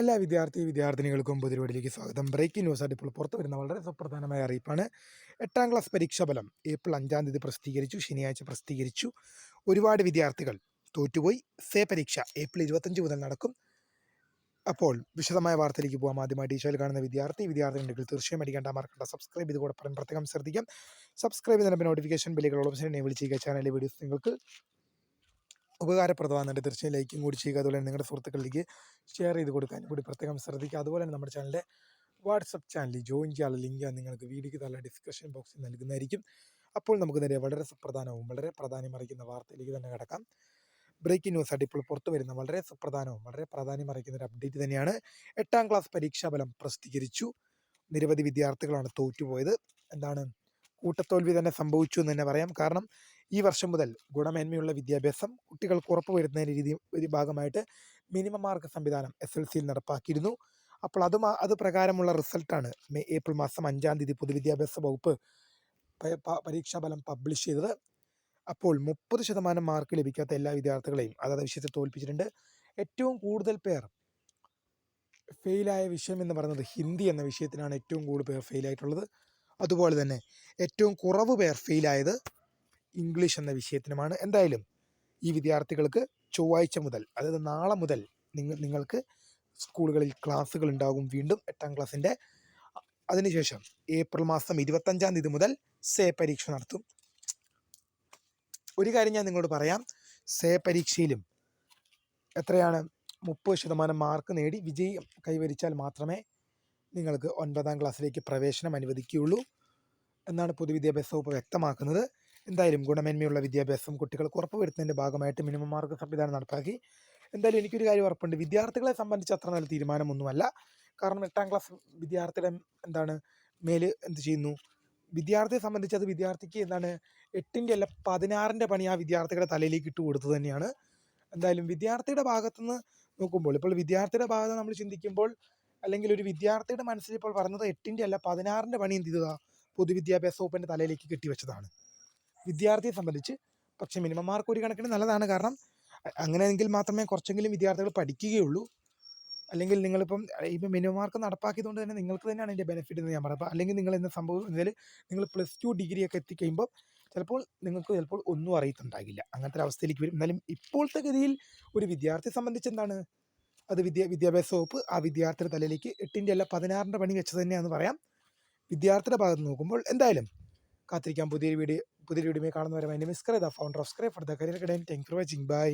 എല്ലാ വിദ്യാർത്ഥി വിദ്യാർത്ഥിനികൾക്കും പൊതുപരിപാടിയിലേക്ക് സ്വാഗതം. ബ്രേക്കിംഗ് ന്യൂസ് ആയിട്ട് ഇപ്പോൾ പുറത്തു വരുന്ന വളരെ സുപ്രധാനമായ അറിയിപ്പാണ്. എട്ടാം ക്ലാസ് പരീക്ഷാഫലം ഏപ്രിൽ അഞ്ചാം തീയതി പ്രസിദ്ധീകരിച്ചു ശനിയാഴ്ച പ്രസിദ്ധീകരിച്ചു. ഒരുപാട് വിദ്യാർത്ഥികൾ തോറ്റുപോയി. സേ പരീക്ഷ ഏപ്രിൽ ഇരുപത്തഞ്ച് മുതൽ നടക്കും. അപ്പോൾ വിശദമായ വാർത്തയിലേക്ക് പോകാം ആദ്യമായി ടീച്ചറിൽ കാണുന്ന വിദ്യാർത്ഥി വിദ്യാർത്ഥികളുണ്ടെങ്കിൽ തീർച്ചയായും അടിക്കേണ്ട. മറക്കണ്ട. സബ്സ്ക്രൈബ് ചെയ്ത് കൂടെ പറയാൻ പ്രത്യേകം ശ്രദ്ധിക്കാം. സബ്സ്ക്രൈബ് ചെയ്തതിന് നോട്ടിഫിക്കേഷൻ ബില്ലുകളോളം എനേബിൾ ചെയ്യുക ചാനലിലെ വീഡിയോസ് നിങ്ങൾക്ക് ഉപകാരപ്രദമാകുന്നുണ്ട് തീർച്ചയായും ലൈക്കും കൂടി ചെയ്യുക. അതുപോലെ തന്നെ നിങ്ങളുടെ സുഹൃത്തുക്കളിലേക്ക് ഷെയർ ചെയ്ത് കൊടുക്കാൻ കൂടി പ്രത്യേകം ശ്രദ്ധിക്കുക. അതുപോലെ തന്നെ നമ്മുടെ ചാനലിന്റെ വാട്സപ്പ് ചാനലിൽ ജോയിൻ ചെയ്യാനുള്ള ലിങ്ക് നിങ്ങൾക്ക് വീഡിയോയ്ക്ക് തല ഡിസ്ക്രിപ്ഷൻ ബോക്സിൽ നൽകുന്നതായിരിക്കും. അപ്പോൾ നമുക്ക് നേരെ വളരെ സുപ്രധാനവും വളരെ പ്രാധാന്യം അറിയിക്കുന്ന വാർത്തയിലേക്ക് തന്നെ കിടക്കാം. ബ്രേക്കിംഗ് ന്യൂസ് ആയിട്ട് ഇപ്പോൾ പുറത്തു വരുന്ന വളരെ സുപ്രധാനവും വളരെ പ്രാധാന്യം അറിയിക്കുന്ന ഒരു അപ്ഡേറ്റ് തന്നെയാണ്. എട്ടാം ക്ലാസ് പരീക്ഷാഫലം പ്രസിദ്ധീകരിച്ചു. നിരവധി വിദ്യാർത്ഥികളാണ് തോറ്റുപോയത്. എന്താണ്? കൂട്ടത്തോൽവി തന്നെ സംഭവിച്ചു എന്ന് തന്നെ പറയാം. കാരണം ഈ വർഷം മുതൽ ഗുണമേന്മയുള്ള വിദ്യാഭ്യാസം കുട്ടികൾക്ക് ഉറപ്പുവരുത്തുന്നതിന്റെ രീതി ഒരു ഭാഗമായിട്ട് മിനിമം മാർക്ക് സംവിധാനം എസ് എൽ സിയിൽ നടപ്പാക്കിയിരുന്നു. അപ്പോൾ അത് അത് പ്രകാരമുള്ള റിസൾട്ടാണ് മെയ് ഏപ്രിൽ മാസം അഞ്ചാം തീയതി പൊതുവിദ്യാഭ്യാസ വകുപ്പ് പരീക്ഷാ ഫലം പരീക്ഷാഫലം പബ്ലിഷ് ചെയ്തത്. അപ്പോൾ മുപ്പത് ശതമാനം മാർക്ക് ലഭിക്കാത്ത എല്ലാ വിദ്യാർത്ഥികളെയും അതാത് വിഷയത്തെ തോൽപ്പിച്ചിട്ടുണ്ട്. ഏറ്റവും കൂടുതൽ പേർ ഫെയിലായ വിഷയം എന്ന് പറയുന്നത് ഹിന്ദി എന്ന വിഷയത്തിനാണ് ഏറ്റവും കൂടുതൽ പേർ ഫെയിലായിട്ടുള്ളത്. അതുപോലെ തന്നെ ഏറ്റവും കുറവ് പേർ ഫെയിലായത് ഇംഗ്ലീഷ് എന്ന വിഷയത്തിനുമാണ്. എന്തായാലും ഈ വിദ്യാർത്ഥികൾക്ക് ചൊവ്വാഴ്ച മുതൽ അതായത് നാളെ മുതൽ നിങ്ങൾ നിങ്ങൾക്ക് സ്കൂളുകളിൽ ക്ലാസ്സുകൾ ഉണ്ടാകും വീണ്ടും എട്ടാം ക്ലാസ്സിന്റെ. അതിനുശേഷം ഏപ്രിൽ മാസം ഇരുപത്തഞ്ചാം തീയതി മുതൽ സേ പരീക്ഷ നടത്തും. ഒരു കാര്യം ഞാൻ നിങ്ങളോട് പറയാം. സേ പരീക്ഷയിലും എത്രയാണ്? മുപ്പത് ശതമാനം മാർക്ക് നേടി വിജയം കൈവരിച്ചാൽ മാത്രമേ നിങ്ങൾക്ക് ഒൻപതാം ക്ലാസ്സിലേക്ക് പ്രവേശനം അനുവദിക്കുകയുള്ളൂ എന്നാണ് പൊതുവിദ്യാഭ്യാസ വകുപ്പ് വ്യക്തമാക്കുന്നത്. എന്തായാലും ഗുണമേന്മയുള്ള വിദ്യാഭ്യാസം കുട്ടികൾക്ക് ഉറപ്പുവരുത്തുന്നതിന്റെ ഭാഗമായിട്ട് മിനിമം മാർക്ക് സംവിധാനം നടപ്പാക്കി. എന്തായാലും എനിക്കൊരു കാര്യം ഉറപ്പുണ്ട്. വിദ്യാർത്ഥികളെ സംബന്ധിച്ച് അത്ര നല്ല തീരുമാനമൊന്നുമല്ല. കാരണം എട്ടാം ക്ലാസ് വിദ്യാർത്ഥിയുടെ എന്താണ് മേൽ എന്ത് ചെയ്യുന്നു? വിദ്യാർത്ഥിയെ സംബന്ധിച്ച് അത് വിദ്യാർത്ഥിക്ക് എന്താണ് എട്ടിന്റെ അല്ല പതിനാറിന്റെ പണി ആ വിദ്യാർത്ഥികളുടെ തലയിലേക്ക് ഇട്ട് കൊടുത്തു തന്നെയാണ്. എന്തായാലും വിദ്യാർത്ഥിയുടെ ഭാഗത്തുനിന്ന് നോക്കുമ്പോൾ ഇപ്പോൾ വിദ്യാർത്ഥിയുടെ ഭാഗത്ത് നമ്മൾ ചിന്തിക്കുമ്പോൾ അല്ലെങ്കിൽ ഒരു വിദ്യാർത്ഥിയുടെ മനസ്സിൽ ഇപ്പോൾ പറഞ്ഞത് എട്ടിന്റെ അല്ല പതിനാറിന്റെ പണി എന്ത് ചെയ്തതാണ് പൊതുവിദ്യാഭ്യാസ വകുപ്പിന്റെ തലയിലേക്ക് കെട്ടിവെച്ചതാണ്. വിദ്യാർത്ഥിയെ സംബന്ധിച്ച്. പക്ഷേ മിനിമം മാർക്ക് ഒരു കണക്കിന് നല്ലതാണ്. കാരണം അങ്ങനെയെങ്കിൽ മാത്രമേ കുറച്ചെങ്കിലും വിദ്യാർത്ഥികൾ പഠിക്കുകയുള്ളൂ. അല്ലെങ്കിൽ നിങ്ങളിപ്പം ഇപ്പം മിനിമം മാർക്ക് നടപ്പാക്കിയതുകൊണ്ട് തന്നെ നിങ്ങൾക്ക് തന്നെയാണ് അതിന്റെ ബെനിഫിറ്റ് എന്ന് ഞാൻ പറയാം അപ്പോൾ അല്ലെങ്കിൽ നിങ്ങൾ എന്ന സംഭവം എന്നാൽ നിങ്ങൾ പ്ലസ് ടു ഡിഗ്രി ഒക്കെ എത്തിക്കഴിയുമ്പോൾ ചിലപ്പോൾ നിങ്ങൾക്ക് ചിലപ്പോൾ ഒന്നും അറിയത്തുണ്ടാകില്ല. അങ്ങനത്തെ അവസ്ഥയിലേക്ക് വരും. എന്നാലും ഇപ്പോഴത്തെ ഗതിയിൽ ഒരു വിദ്യാർത്ഥിയെ സംബന്ധിച്ച് എന്താണ്? അത് വിദ്യ വിദ്യാഭ്യാസ വകുപ്പ് ആ വിദ്യാർത്ഥിയുടെ തലയിലേക്ക് എട്ടിന്റെ അല്ല പതിനാറിന്റെ പണി വെച്ചത് തന്നെയാണെന്ന് പറയാം. വിദ്യാർത്ഥിയുടെ ഭാഗത്ത് നോക്കുമ്പോൾ എന്തായാലും കാത്തിരിക്കാം. പുതിയൊരു വീഡിയോ പുതിയൊരു വീഡിയോ കാണുന്നവരെ എന്റെ name the founder of scry for the career കടൻ thank for watching by